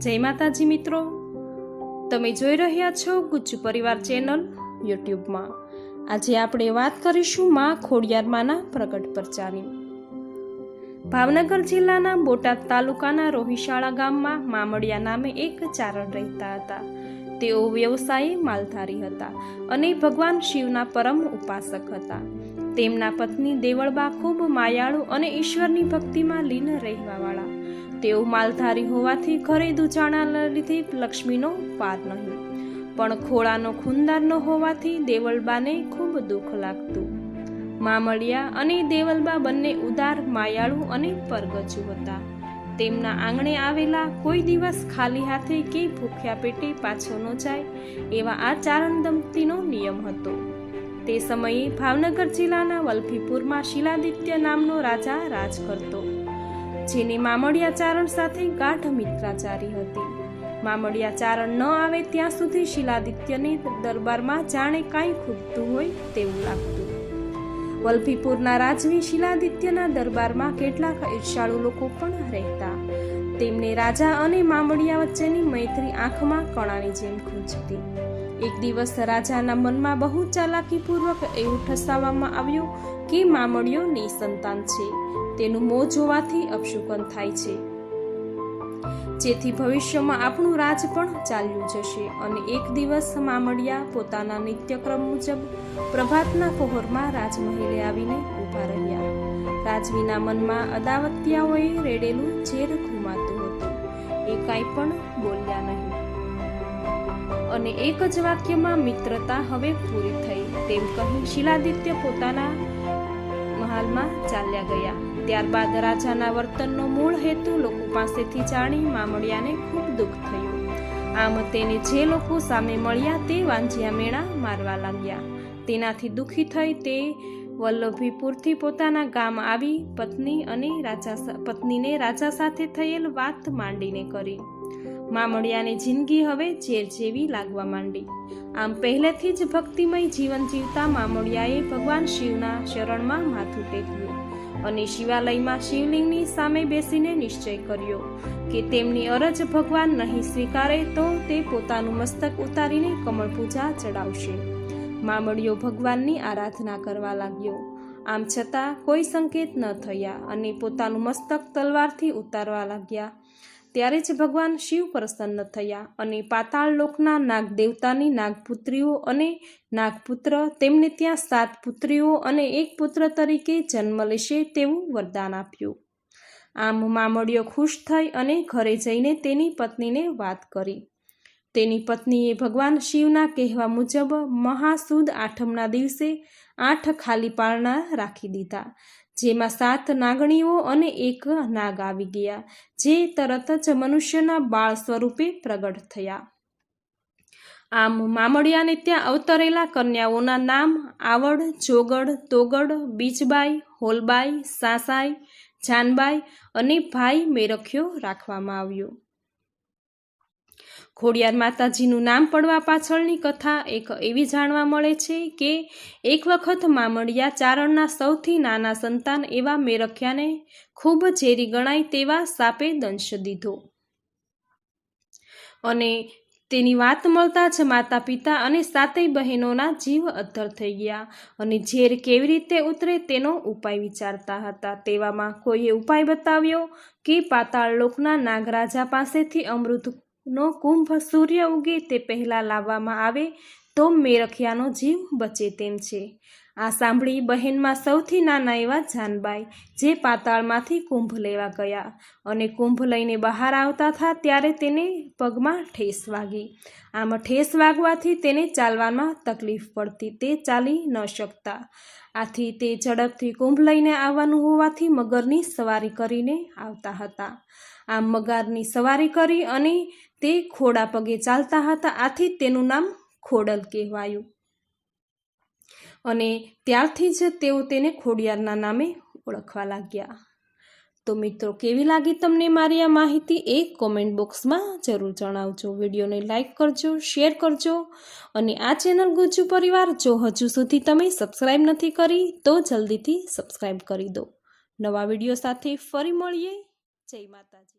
જય માતાજી મિત્રો. તમે જોઈ રહ્યા છો ગુજ્જુ પરિવાર ચેનલ યુટ્યુબમાં. આજે આપણે વાત કરીશું માં ખોડિયારમાંના પ્રગટ પરચાની. ભાવનગર જિલ્લાના બોટાદ તાલુકાના રોહિશાળા ગામમાં મામડિયા નામે એક ચારણ રહેતા હતા. તેઓ વ્યવસાયે માલધારી હતા અને ભગવાન શિવના પરમ ઉપાસક હતા. તેમના પત્ની દેવળબા ખૂબ માયાળુ અને ઈશ્વરની ભક્તિમાં લીન રહેવાવાળા. તેઓ માલધારી હોવાથી ઘરે દુચાણા લીધે લક્ષ્મીનો પાર નહીં. પણ ખોળાનો ખૂનદાર ન હોવાથી દેવલબાને ખૂબ દુઃખ લાગતું. મામળિયા અને દેવલબા બંને ઉદાર, માયાળુ અને પરગજુ હતા. તેમના આંગણે આવેલા કોઈ દિવસ ખાલી હાથે કે ભૂખ્યા પેટે પાછો ન જાય એવા આ ચારણ દંપતીનો નિયમ હતો. તે સમયે ભાવનગર જિલ્લાના વલભીપુરમાં શિલાદિત્ય નામનો રાજા રાજ કરતો. જેની મામડિયા ચારણ સાથે ગાઢ મિત્રાચારી હતી. મામડિયા ચારણ ન આવે ત્યાં સુધી શિલાદિત્યને દરબારમાં જાણે કાંઈ ખૂટતું હોય તેવું લાગતું. વલભીપુરના રાજવી શિલાદિત્યના દરબારમાં કેટલાક ઈર્ષાળુ લોકો પણ રહેતા. તેમને રાજા અને મામડિયા વચ્ચેની મૈત્રી આંખમાં કણાની જેમ ખૂંચતી. એક દિવસ રાજાના મનમાં બહુ ચાલાકીપૂર્વક એવું ઠસાવવામાં આવ્યું કે મામડિયો નિસંતાન છે. તેનું મોં જોવાથી અપશુકન થાય છે. જેથી ભવિષ્યમાં આપણું રાજ પણ ચાલ્યું જશે અને એક દિવસ મામડિયા પોતાના નિત્યક્રમ મુજબ પ્રભાતના પહોરમાં રાજમહેલે આવીને ઊભા રહ્યા. રાજવીના મનમાં અદાવત્યાઓએ રેડેલું ઝેર ઘુમાતું હતું. એ કાંઈ પણ બોલ્યા નહીં. અને એક જ વાક્યમાં મિત્રતા હવે પૂરી થઈ. તેમ કહી શિલાદિત્ય પોતાના મહાલમાં ચાલ્યા ગયા. ત્યારબાદ રાજાના વર્તનનો મૂળ હેતુ લોકો પાસેથી જાણી મામડિયાને ખૂબ દુઃખ થયું. આમ તેને જે લોકો સામે મળ્યા તે વાંજિયા મેળા મારવા લાગ્યા. તેનાથી દુઃખી થઈ તે વલ્લભીપુરથી પોતાના ગામ આવી પત્ની અને રાજા પત્નીને રાજા સાથે થયેલ વાત માંડીને કરી. મામડિયાની જિંદગી હવે ઝેર જેવી લાગવા માંડી. આમ પહેલેથી જ ભક્તિમય જીવન જીવતા મામડિયાએ ભગવાન શિવના શરણમાં માથું ટેકવ્યું અને શિવાલયમાં શિવલિંગની સામે બેસીને નિશ્ચય કર્યો કે તેમની અરજ ભગવાન નહીં સ્વીકારે તો તે પોતાનું મસ્તક ઉતારીને કમળ પૂજા ચડાવશે. મામડિયો ભગવાનની આરાધના કરવા લાગ્યો. આમ છતાં કોઈ સંકેત ન થયા અને પોતાનું મસ્તક તલવારથી ઉતારવા લાગ્યા. ત્યારે જ ભગવાન શિવ પ્રસન્ન થયા અને પાતાળ લોકના નાગ દેવતાની નાગપુત્રીઓ અને નાગપુત્ર તેમને ત્યાં સાત પુત્રીઓ અને એક પુત્ર તરીકે જન્મ લેશે તેવું વરદાન આપ્યું. આમ મામડીઓ ખુશ થઈ અને ઘરે જઈને તેની પત્નીને વાત કરી. તેની પત્નીએ ભગવાન શિવના કહેવા મુજબ મહાસુદ આઠમના દિવસે આઠ ખાલી પારણા રાખી દીધા. જેમાં સાત નાગણીઓ અને એક નાગ આવી ગયા, જે તરત જ મનુષ્યના બાળ સ્વરૂપે પ્રગટ થયા. આમ મામડિયાને ત્યાં અવતરેલા કન્યાઓના નામ આવડ જોગડ તોગડ, બીજબાઈ, હોલબાઈ, સાસાઈ, જાનબાઈ અને ભાઈ મેરખ્યો રાખવામાં આવ્યો. ખોડિયાર માતાજીનું નામ પડવા પાછળની કથા એક એવી જાણવા મળે છે કે એક વખત મામડિયા ચારણના સૌથી નાના સંતાન એવા મેરખ્યાને ખૂબ ઝેરી ગણાય તેવા સાપે દંશ દીધો. અને તેની વાત મળતા જ માતા પિતા અને સાતેય બહેનોના જીવ અદ્ધર થઈ ગયા અને ઝેર કેવી રીતે ઉતરે તેનો ઉપાય વિચારતા હતા. તેવામાં કોઈએ ઉપાય બતાવ્યો કે પાતાળ લોકના નાગરાજા પાસેથી અમૃત નો કુંભ સૂર્ય ઉગે તે પહેલાં લાવવામાં આવે તો મેરખિયાનો જીવ બચે તેમ છે. આ સાંભળી બહેનમાં સૌથી નાના એવા જાનબાઈ, જે પાતાળમાંથી કુંભ લેવા ગયા અને કુંભ લઈને બહાર આવતા હતા ત્યારે તેને પગમાં ઠેસ વાગી. આમ ઠેસ વાગવાથી તેને ચાલવામાં તકલીફ પડતી, તે ચાલી ન શકતા. આથી તે ઝડપથી કુંભ લઈને આવવાનું હોવાથી મગરની સવારી કરીને આવતા હતા. આમ મગરની સવારી કરી અને તે ખોડા પગે ચાલતા હતા, આથી તેનું નામ ખોડલ કહેવાયું. અને ત્યારથી જ તેઓ તેને ખોડિયારના નામે ઓળખવા લાગ્યા. તો મિત્રો, કેવી લાગી તમને મારી આ માહિતી એ કોમેન્ટ બોક્સમાં જરૂર જણાવજો. વિડીયોને લાઇક કરજો, શેર કરજો અને આ ચેનલ ગુજ્જુ પરિવાર જો હજુ સુધી તમે સબસ્ક્રાઈબ નથી કરી, તો જલ્દીથી સબસ્ક્રાઈબ કરી દો. નવા વીડિયો સાથે ફરી મળીએ. જય માતાજી.